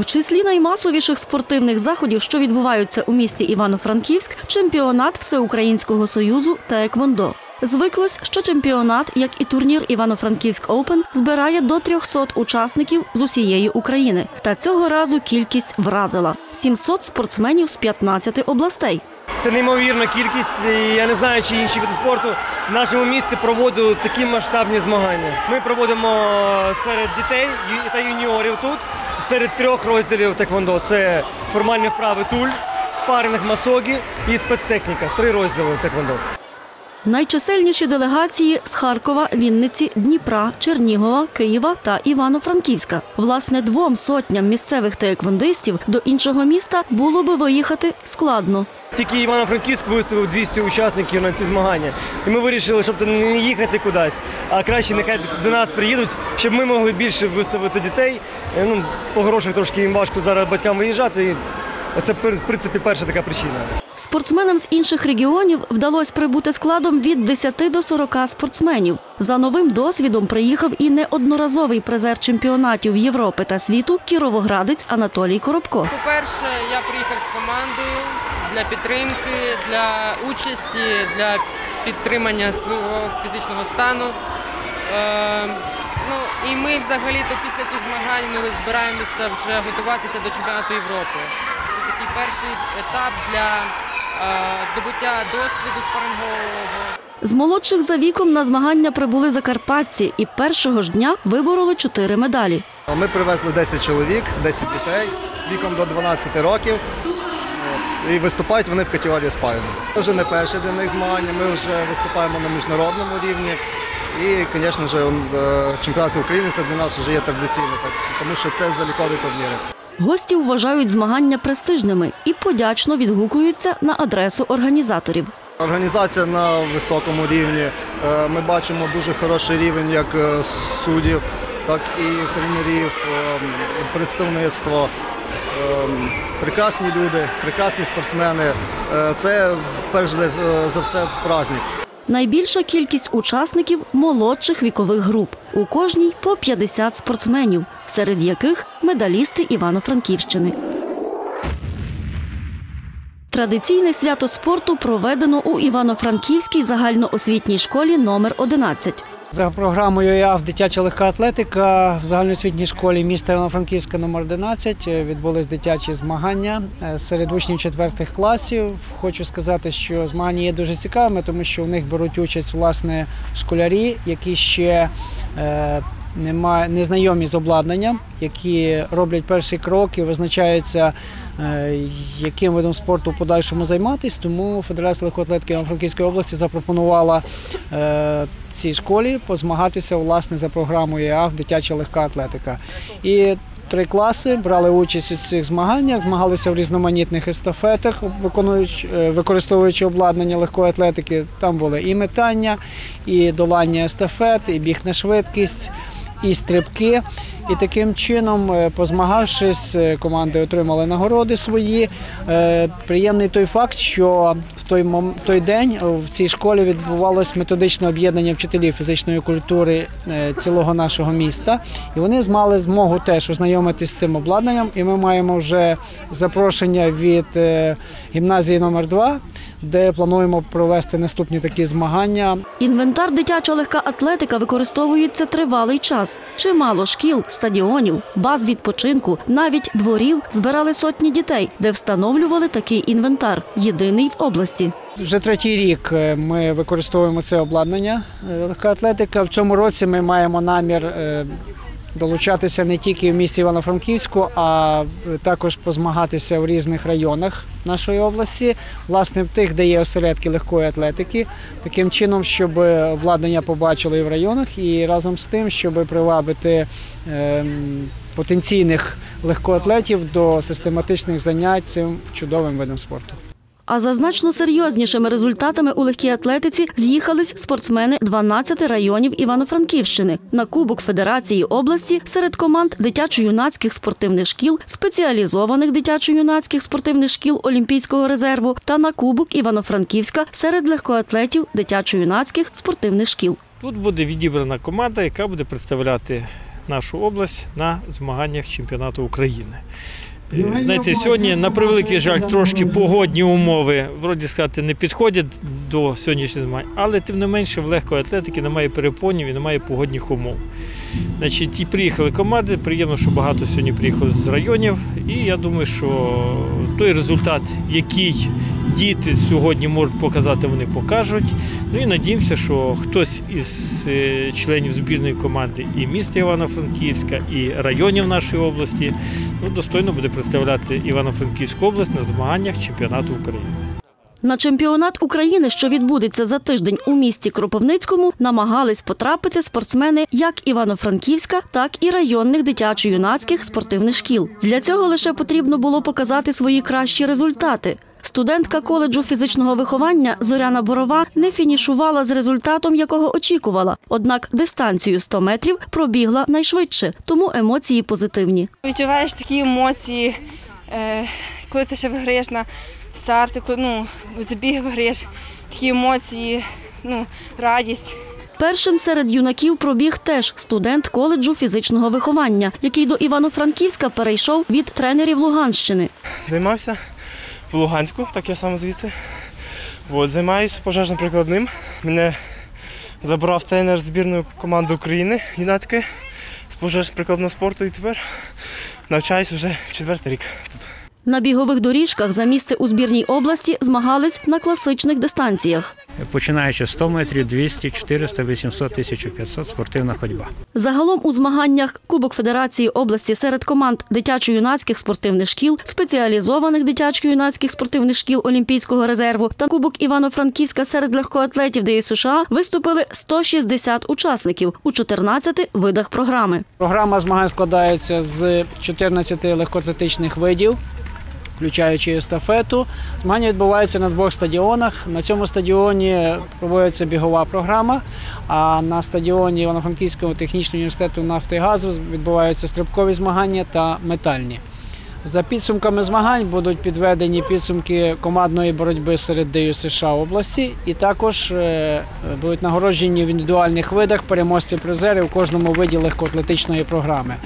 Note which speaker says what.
Speaker 1: В числі наймасовіших спортивних заходів, що відбуваються у місті Івано-Франківськ, чемпіонат Всеукраїнського союзу та еквондо. Звиклось, що чемпіонат, як і турнір Івано-Франківськ Оупен, збирає до 300 учасників з усієї України. Та цього разу кількість вразила 700 спортсменів з 15 областей.
Speaker 2: Це неймовірна кількість. Я не знаю, чи інші види спорту в нашому місті проводили такі масштабні змагання. Ми проводимо серед дітей та юніорів тут, серед трьох розділів теквондо. Це формальні вправи туль, спаринг масогі і спецтехніка. Три розділи теквондо.
Speaker 1: Найчисельніші делегації з Харкова, Вінниці, Дніпра, Чернігова, Києва та Івано-Франківська. Власне, двом сотням місцевих таеквондистів до іншого міста було би виїхати складно.
Speaker 2: Тільки Івано-Франківськ виставив 200 учасників на ці змагання. І ми вирішили, щоб не їхати кудись, а краще нехай до нас приїдуть, щоб ми могли більше виставити дітей. Е, Ну, по грошах трошки їм важко зараз батькам виїжджати. Це, в принципі, перша така причина.
Speaker 1: Спортсменам з інших регіонів вдалося прибути складом від 10 до 40 спортсменів. За новим досвідом приїхав і неодноразовий призер чемпіонатів Європи та світу кіровоградець Анатолій Коробко.
Speaker 3: По-перше, я приїхав з командою для підтримки, для участі, для підтримання свого фізичного стану. Е, ну, і ми взагалі-то після цих змагань ми збираємося вже готуватися до чемпіонату Європи. Це такий перший етап для здобуття досвіду спарингового.
Speaker 1: З молодших за віком на змагання прибули закарпатці і першого ж дня вибороли чотири медалі.
Speaker 4: Ми привезли 10 чоловік, 10 дітей віком до 12 років. І виступають вони в категорії спарінгу. Це вже не перший для них змагання, ми вже виступаємо на міжнародному рівні. І, звісно е, чемпіонати України це для нас вже є традиційно, тому що це залікові турніри.
Speaker 1: Гості вважають змагання престижними і подячно відгукуються на адресу організаторів.
Speaker 4: Організація на високому рівні. Е, Ми бачимо дуже хороший рівень як е, суддів, так і тренерів, е, представництво. Прекрасні люди, прекрасні спортсмени. Це перш за все праздник.
Speaker 1: Найбільша кількість учасників молодших вікових груп. У кожній по 50 спортсменів, серед яких медалісти Івано-Франківщини. Традиційне свято спорту проведено у Івано-Франківській загальноосвітній школі номер 11.
Speaker 5: За програмою ЯВ дитяча легка атлетика в загальноосвітній школі міста Івано-Франківська номер 11 відбулись дитячі змагання е, серед учнів четвертих класів. Хочу сказати, що змагання є дуже цікавими, тому що в них беруть участь власне школярі, які ще е, нема- не знайомі з обладнанням, які роблять перші кроки, визначаються, е, яким видом спорту в подальшому займатися. Тому Федерація легкої атлетики Івано-Франківської області запропонувала е, цій школі позмагатися власне за програмою ЄАФ дитяча легка атлетика. І три класи брали участь у цих змаганнях, змагалися в різноманітних естафетах, е, використовуючи обладнання легкої атлетики. Там були і метання, і долання естафет, і біг на швидкість. І стрибки, і таким чином, е, позмагавшись, е, команди отримали нагороди свої. Е, Приємний той факт, що в той мом- той день в цій школі відбувалось методичне об'єднання вчителів фізичної культури цілого нашого міста, і вони мали змогу теж ознайомитись з цим обладнанням. І ми маємо вже запрошення від гімназії номер 2 де плануємо провести наступні такі змагання.
Speaker 1: Інвентар дитяча легка атлетика використовується тривалий час. Чимало шкіл, стадіонів, баз відпочинку, навіть дворів збирали сотні дітей, де встановлювали такий інвентар, єдиний в області.
Speaker 5: Вже третій рік е, ми використовуємо це обладнання. е, Легка атлетика. В цьому році ми маємо намір е, долучатися не тільки в місті Івано-Франківську, а також позмагатися в різних районах нашої області, власне, в тих, де є осередки легкої атлетики, таким чином, щоб обладнання побачили і в районах, і разом з тим, щоб привабити. ем, Потенційних легкоатлетів до систематичних занять цим чудовим видом спорту.
Speaker 1: А за значно серйознішими результатами у легкій атлетиці з'їхались спортсмени 12 районів Івано-Франківщини на Кубок Федерації області серед команд дитячо-юнацьких спортивних шкіл, спеціалізованих дитячо-юнацьких спортивних шкіл Олімпійського резерву та на Кубок Івано-Франківська серед легкоатлетів дитячо-юнацьких спортивних шкіл.
Speaker 6: Тут буде відібрана команда, яка буде представляти нашу область на змаганнях чемпіонату України. Знаєте, сьогодні, на превеликий жаль, трошки погодні умови, вроді сказати, не підходять до сьогоднішніх змагань, але тим не менше в легкої атлетики немає перепонів і немає погодних умов. Значить, і приїхали команди. Приємно, що багато сьогодні приїхали з районів. І я думаю, що той результат, який діти сьогодні можуть показати, вони покажуть. Ну і надіємося, що хтось із е, членів збірної команди і міста Івано-Франківська, і районів нашої області ну, достойно буде представляти Івано-Франківську область на змаганнях чемпіонату України.
Speaker 1: На чемпіонат України, що відбудеться за тиждень у місті Кропивницькому, намагались потрапити спортсмени як Івано-Франківська, так і районних дитячо-юнацьких спортивних шкіл. Для цього лише потрібно було показати свої кращі результати. Студентка коледжу фізичного виховання Зоряна Борова не фінішувала з результатом, якого очікувала. Однак дистанцію 100 метрів пробігла найшвидше, тому емоції позитивні.
Speaker 7: Відчуваєш такі емоції, е, коли ти ще виграєш на старти, коли ну, забіг виграєш такі емоції, ну, радість.
Speaker 1: Першим серед юнаків пробіг теж студент коледжу фізичного виховання, який до Івано-Франківська перейшов від тренерів Луганщини.
Speaker 8: Займався в Луганську, так я сам звідси. От, займаюся пожежно-прикладним. Мене забрав тренер збірної команди України юнацької з пожежно-прикладного спорту і тепер навчаюсь вже четвертий рік.
Speaker 1: На бігових доріжках за місце у збірній області змагались на класичних дистанціях.
Speaker 9: починаючи з 100 метрів, 200, 400, 800, 1500 спортивна ходьба.
Speaker 1: Загалом у змаганнях Кубок Федерації області серед команд дитячо-юнацьких спортивних шкіл, спеціалізованих дитячо-юнацьких спортивних шкіл Олімпійського резерву та Кубок Івано-Франківська серед легкоатлетів ДЮСШ виступили 160 учасників у 14 видах програми.
Speaker 5: Програма змагань складається з 14 легкоатлетичних видів, включаючи естафету. Змагання відбуваються на двох стадіонах. На цьому стадіоні проводиться бігова програма, а на стадіоні Івано-Франківського технічного університету нафти і газу відбуваються стрибкові змагання та метальні. За підсумками змагань будуть підведені підсумки командної боротьби серед ДЮС США області, і також е, будуть нагороджені в індивідуальних видах переможці призери в кожному виді легкоатлетичної програми.